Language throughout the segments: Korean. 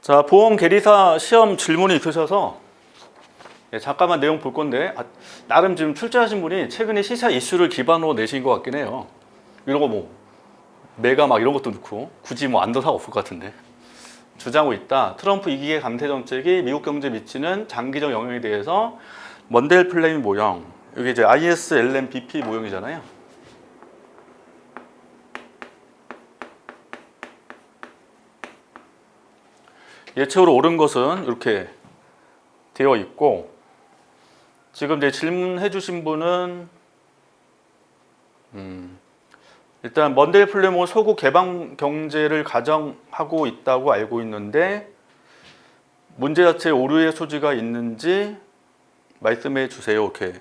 자, 보험 계리사 시험 질문이 있으셔서 예, 잠깐만 내용 볼 건데 아, 나름 지금 출제하신 분이 최근에 시사 이슈를 기반으로 내신 것 같긴 해요. 이런 거 뭐 메가 막 이런 것도 넣고 굳이 뭐 안더사가 없을 것 같은데 주장하고 있다. 트럼프 이기계 감세 정책이 미국 경제에 미치는 장기적 영향에 대해서 먼델 플레임 모형 여기 이제 ISLMBP 모형이잖아요. 예측으로 옳은 것은 이렇게 되어 있고 지금 이제 질문해 주신 분은 음, 일단 먼데이 플레모 소국 개방 경제를 가정하고 있다고 알고 있는데 문제 자체에 오류의 소지가 있는지 말씀해 주세요. 이렇게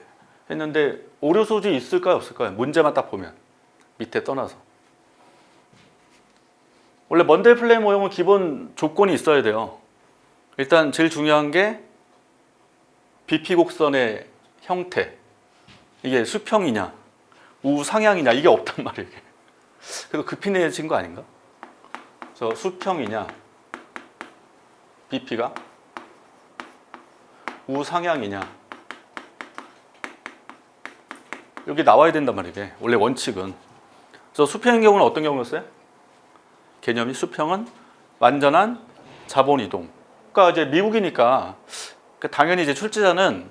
했는데 오류 소지 있을까요, 없을까요? 문제만 딱 보면 밑에 떠나서 원래 먼데이 플레이 모형은 기본 조건이 있어야 돼요. 일단 제일 중요한 게 BP 곡선의 형태. 이게 수평이냐, 우상향이냐 이게 없단 말이에요. 그래서 급히 내진 거 아닌가? 그래서 수평이냐, BP가 우상향이냐 여기 나와야 된단 말이에요. 원래 원칙은. 그래서 수평인 경우는 어떤 경우였어요? 개념이 수평은 완전한 자본 이동. 그러니까 이제 미국이니까 그 당연히 이제 출제자는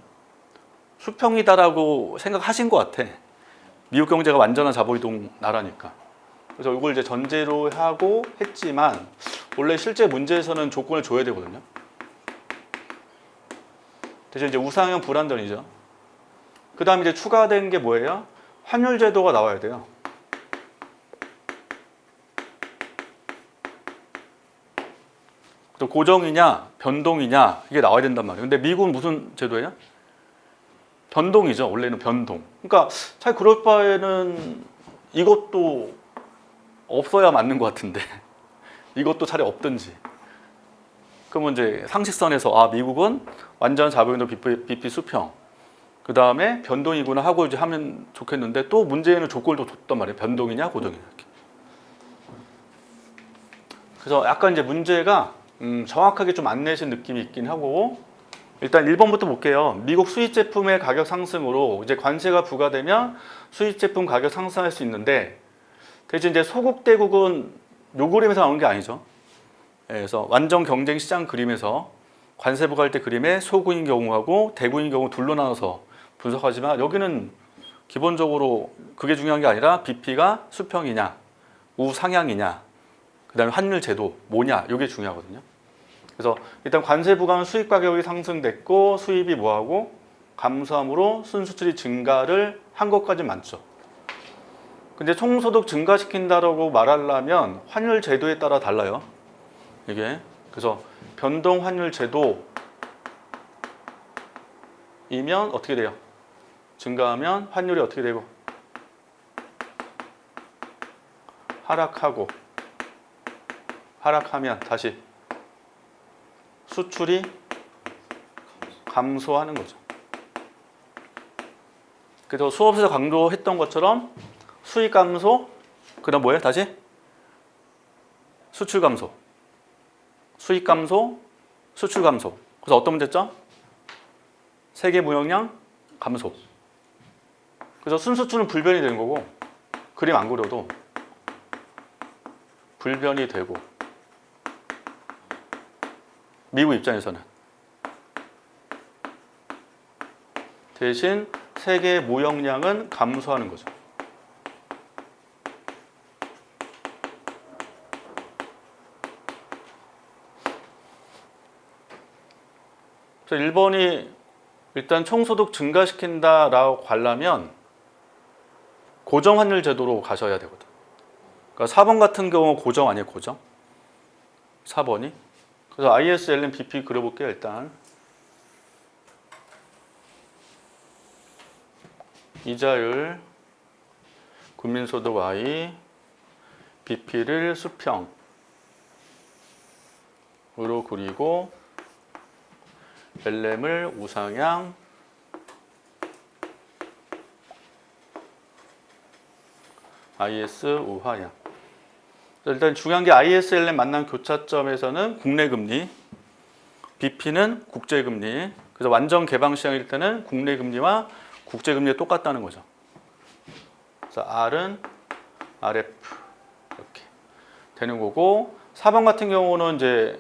수평이다라고 생각하신 것 같아. 미국 경제가 완전한 자본 이동 나라니까. 그래서 이걸 이제 전제로 하고 했지만 원래 실제 문제에서는 조건을 줘야 되거든요. 대신 이제 우상형 불안전이죠. 그 다음에 이제 추가된 게 뭐예요? 환율 제도가 나와야 돼요. 또 고정이냐 변동이냐 이게 나와야 된단 말이에요. 근데 미국은 무슨 제도예요? 변동이죠. 원래는 변동. 그러니까 차라리 그럴 바에는 이것도 없어야 맞는 것 같은데 이것도 차라리 없든지. 그러면 이제 상식선에서 아 미국은 완전 자본도 BP, BP 수평. 그 다음에 변동이구나 하고 이제 하면 좋겠는데 또 문제에는 조건을 또 줬단 말이에요. 변동이냐 고정이냐 이렇게. 그래서 약간 이제 문제가 음, 정확하게 좀 안 내신 느낌이 있긴 하고 일단 1번부터 볼게요. 미국 수입 제품의 가격 상승으로 이제 관세가 부과되면 수입 제품 가격 상승할 수 있는데 대신 이제 소국 대국은 요 그림에서 나오는 게 아니죠. 예, 그래서 완전 경쟁 시장 그림에서 관세 부과할 때 그림에 소국인 경우하고 대국인 경우 둘로 나눠서 분석하지만 여기는 기본적으로 그게 중요한 게 아니라 BP가 수평이냐 우상향이냐 그다음에 환율 제도 뭐냐 이게 중요하거든요. 그래서 일단 관세 부과는 수입 가격이 상승됐고 수입이 뭐하고 감소함으로 순수출이 증가를 한 것까지 맞죠. 근데 총소득 증가시킨다라고 말하려면 환율 제도에 따라 달라요. 이게 그래서 변동 환율 제도이면 어떻게 돼요? 증가하면 환율이 어떻게 되고 하락하고 하락하면 다시 수출이 감소하는 거죠. 그래서 수업에서 강조했던 것처럼 수익 감소, 그 다음 뭐예요? 다시 수출 감소, 수익 감소, 수출 감소. 그래서 어떤 문제점? 세계 무역량 감소. 그래서 순수출은 불변이 되는 거고 그림 안 그려도 불변이 되고 미국 입장에서는 대신 세계 무역량은 감소하는 거죠. 그래서 1번이 일단 총소득 증가시킨다라고 가려면 고정 환율 제도로 가셔야 되거든. 그러니까 4번 같은 경우 고정 아니에요, 고정? 4번이. 그래서 ISLM BP 그려볼게요, 일단. 이자율, 국민소득 Y, BP를 수평으로 그리고 LM을 우상향, IS 우하향. 일단 중요한 게 ISLM 만난 교차점에서는 국내 금리 BP는 국제 금리. 그래서 완전 개방 시장일 때는 국내 금리와 국제 금리가 똑같다는 거죠. 그래서 R은 RF 이렇게 되는 거고 4번 같은 경우는 이제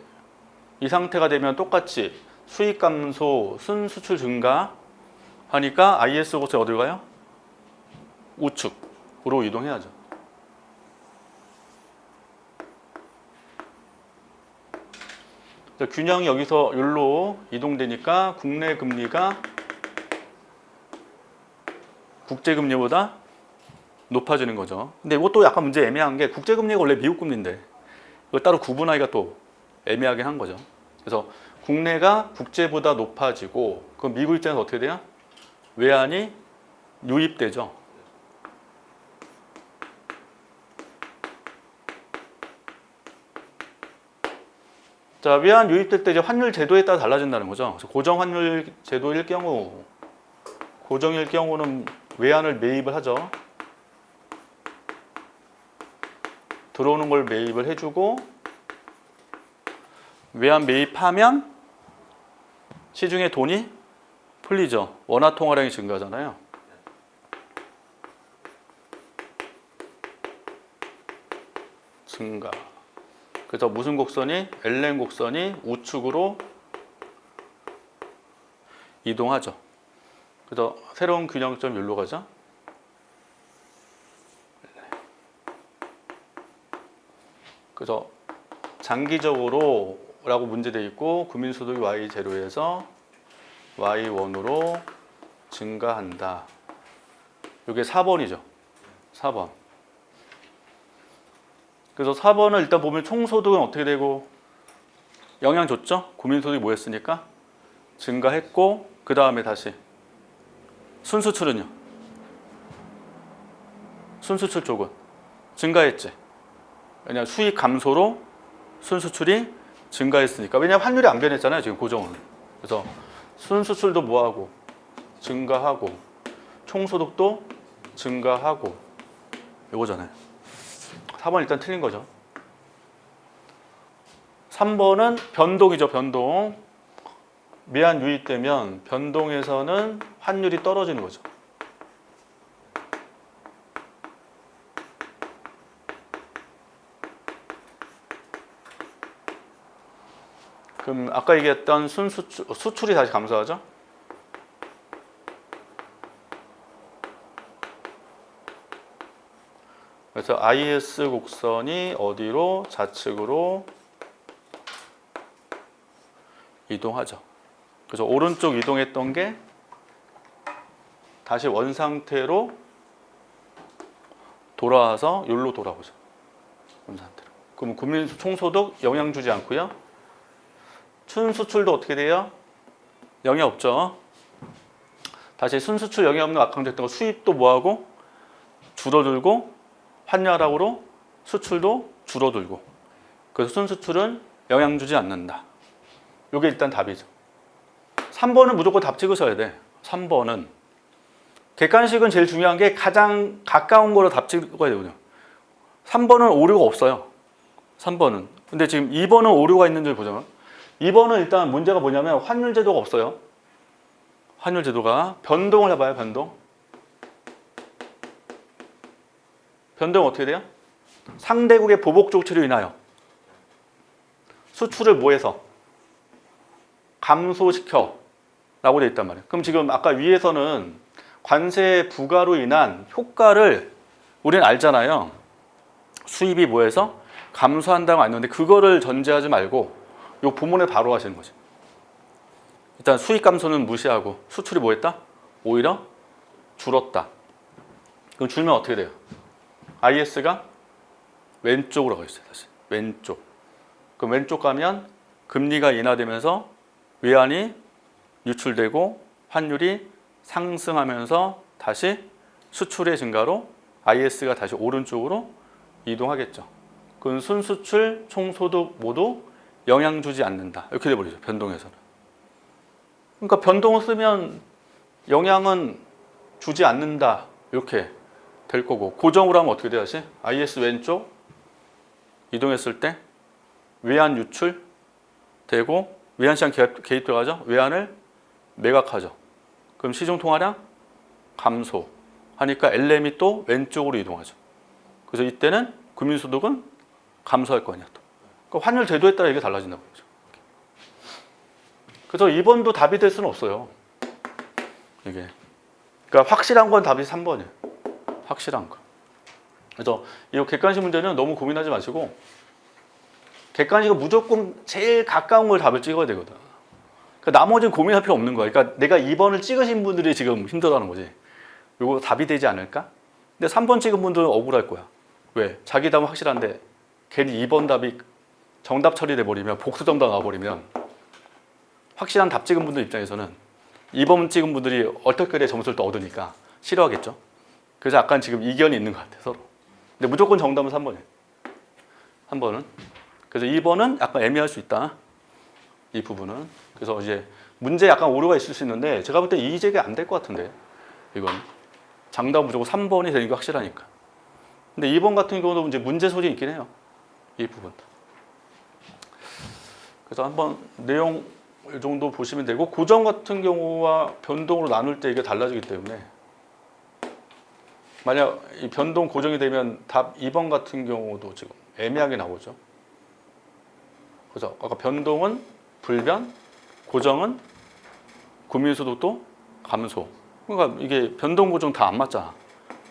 이 상태가 되면 똑같이 수익 감소, 순수출 증가 하니까 IS 곳에 어딜 가요? 우측으로 이동해야죠. 균형이 여기서 여기로 이동되니까 국내 금리가 국제 금리보다 높아지는 거죠. 근데 이것도 약간 문제 애매한 게 국제 금리가 원래 미국 금리인데 이거 따로 구분하기가 또 애매하게 한 거죠. 그래서 국내가 국제보다 높아지고 그럼 미국 입장에서 어떻게 돼요? 외환이 유입되죠. 자, 외환 유입될 때 이제 환율 제도에 따라 달라진다는 거죠. 고정 환율 제도일 경우 고정일 경우는 외환을 매입을 하죠. 들어오는 걸 매입을 해주고 외환 매입하면 시중에 돈이 풀리죠. 원화 통화량이 증가하잖아요. 증가. 그래서 무슨 곡선이 LN 곡선이 우측으로 이동하죠. 그래서 새로운 균형점 여기로 가죠. 그래서 장기적으로 라고 문제돼 있고 국민소득이 Y 제로에서 Y1으로 증가한다. 이게 4번이죠. 4번. 그래서 4번은 일단 보면 총소득은 어떻게 되고 영향 줬죠? 국민소득이 뭐였으니까 증가했고 그 다음에 다시 순수출은요? 순수출 쪽은 증가했지. 왜냐 수익 감소로 순수출이 증가했으니까 왜냐 환율이 안 변했잖아요 지금 고정은. 그래서 순수출도 뭐하고 증가하고 총소득도 증가하고 이거잖아요. 4번 일단 틀린 거죠. 3번은 변동이죠, 변동. 미안 유입되면 변동에서는 환율이 떨어지는 거죠. 그럼 아까 얘기했던 순수출 수출이 다시 감소하죠? 그래서 IS 곡선이 어디로 좌측으로 이동하죠. 그래서 오른쪽 이동했던 게 다시 원 상태로 돌아와서 여기로 돌아오죠. 원 상태로. 그럼 국민 총소득 영향 주지 않고요. 순수출도 어떻게 돼요? 영향 없죠. 다시 순수출 영향 없는 악화됐던 거 수입도 뭐하고 줄어들고 환율하락으로 수출도 줄어들고 그래서 순수출은 영향 주지 않는다. 이게 일단 답이죠. 3번은 무조건 답 찍으셔야 돼. 3번은 객관식은 제일 중요한 게 가장 가까운 거로 답 찍어야 되거든요. 3번은 오류가 없어요. 3번은. 근데 지금 2번은 오류가 있는지 보자면 2번은 일단 문제가 뭐냐면 환율 제도가 없어요. 환율 제도가 변동을 해봐요. 변동. 변동 어떻게 돼요? 상대국의 보복 조치로 인하여 수출을 뭐해서 감소시켜 라고 되어 있단 말이에요. 그럼 지금 아까 위에서는 관세 부과로 인한 효과를 우리는 알잖아요. 수입이 뭐해서 감소한다고 알는데 그거를 전제하지 말고 요 부문에 바로 하시는 거죠. 일단 수익 감소는 무시하고 수출이 뭐했다? 오히려 줄었다. 그럼 줄면 어떻게 돼요? IS가 왼쪽으로 가 있어요. 다시 왼쪽. 그럼 왼쪽 가면 금리가 인하되면서 외환이 유출되고 환율이 상승하면서 다시 수출의 증가로 IS가 다시 오른쪽으로 이동하겠죠. 그건 순수출, 총소득 모두 영향 주지 않는다. 이렇게 돼버리죠. 변동에서는. 그러니까 변동을 쓰면 영향은 주지 않는다. 이렇게 될 거고 고정으로 하면 어떻게 돼야 지? IS 왼쪽 이동했을 때 외환 유출 되고 외환 시장 개입, 들어가죠. 외환을 매각하죠. 그럼 시중 통화량 감소 하니까 LM이 또 왼쪽으로 이동하죠. 그래서 이때는 국민소득은 감소할 거 아니야 또. 그러니까 환율 제도에 따라 이게 달라진다고 그러죠. 그래서 2번도 답이 될 수는 없어요. 이게. 그러니까 확실한 건 답이 3번이에요. 확실한 거. 그래서 이 객관식 문제는 너무 고민하지 마시고 객관식은 무조건 제일 가까운 걸 답을 찍어야 되거든. 그러니까 나머지는 고민할 필요 없는 거야. 그러니까 내가 2번을 찍으신 분들이 지금 힘들어하는 거지. 이거 답이 되지 않을까? 근데 3번 찍은 분들은 억울할 거야. 왜? 자기 답은 확실한데 괜히 2번 답이 정답 처리돼 버리면 복수 정답 나와버리면 확실한 답 찍은 분들 입장에서는 2번 찍은 분들이 어떻게 점수를 더 얻으니까 싫어하겠죠. 그래서 약간 지금 이견이 있는 것 같아 서로. 근데 무조건 정답은 3번이에요. 3번은. 그래서 2번은 약간 애매할 수 있다. 이 부분은. 그래서 이제 문제 약간 오류가 있을 수 있는데 제가 볼 때 이의제기 안될 것 같은데 이건 장답 무조건 3번이 되는 게 확실하니까. 근데 2번 같은 경우도 이제 문제 소지 있긴 해요. 이 부분. 그래서 한번 내용 이 정도 보시면 되고 고정 같은 경우와 변동으로 나눌 때 이게 달라지기 때문에 만약 이 변동 고정이 되면 답 2번 같은 경우도 지금 애매하게 나오죠. 그래서 아까 변동은 불변, 고정은 국민소득도 감소. 그러니까 이게 변동 고정 다 안 맞잖아.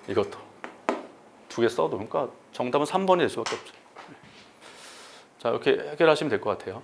이것도 두 개 써도 그러니까 정답은 3번이 될 수밖에 없죠. 자 이렇게 해결하시면 될 것 같아요.